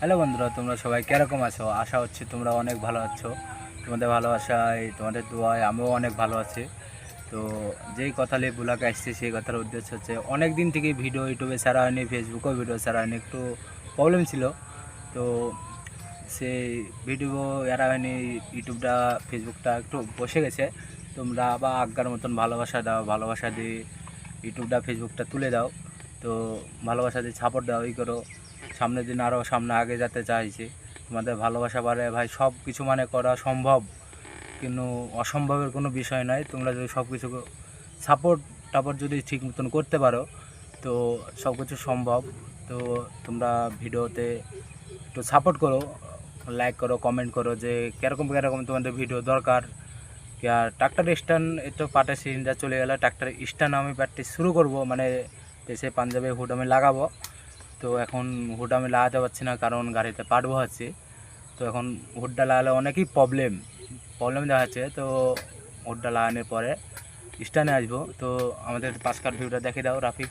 Hello বন্ধুরা, তোমরা সবাই কীরকম আছো? আশা হচ্ছে তোমরা অনেক ভালো আছো। তোমাদের ভালোবাসায়, তোমাদের দোয়ায় আমিও অনেক ভালো আছি। তো যেই কথা নিয়ে বুলাকে আসছি, সেই কথার উদ্দেশ্য হচ্ছে, অনেক দিন থেকে ভিডিও ইউটিউবে ছাড়া হয়নি, ফেসবুকেও ভিডিও ছাড়া হয়নি, একটু প্রবলেম ছিল। তো সেই ভিডিও এরা হয়নি, ইউটিউবটা, ফেসবুকটা একটু বসে গেছে। তোমরা আবার আজ্ঞার মতন ভালোবাসা দাও, ভালোবাসা দিয়ে ইউটিউবটা, ফেসবুকটা তুলে দাও। তো ভালোবাসা দিয়ে সাপোর্ট দাও, এই করো। সামনের দিন আরও সামনে আগে যেতে চাইছি। তোমাদের ভালোবাসা বাড়ে। ভাই সব কিছু মানে করা সম্ভব। কিন্তু অসম্ভবের কোনো বিষয় নয়। তোমরা যদি সব কিছু সাপোর্ট টাপোর্ট যদি ঠিক মতন করতে পারো, তো সব কিছু সম্ভব। তো তোমরা ভিডিওতে একটু সাপোর্ট করো লাইক করো কমেন্ট করো যে কীরকম কীরকম তোমাদের ভিডিও দরকার। আর ট্রাক্টর স্ট্যান্ড একটু পাটের সিলিন্ডার চলে গেলে। ট্রাক্টর স্ট্যান্ড আমি প্র্যাকটিস শুরু করব। মানে দেশে পাঞ্জাবে হুড আমি লাগাবো। তো এখন হুড আমি লাগাতে পারছি না, কারণ গাড়িতে পাট বহাচ্ছি। তো এখন হুডটা লাগালে অনেকই প্রবলেম প্রবলেম দেখা যাচ্ছে তো হুডটা লাগানোর পরে, স্ট্যান্ডে আসব। তো আমাদের পাঁচকার ভিউটা দেখে দাও, রাফিক।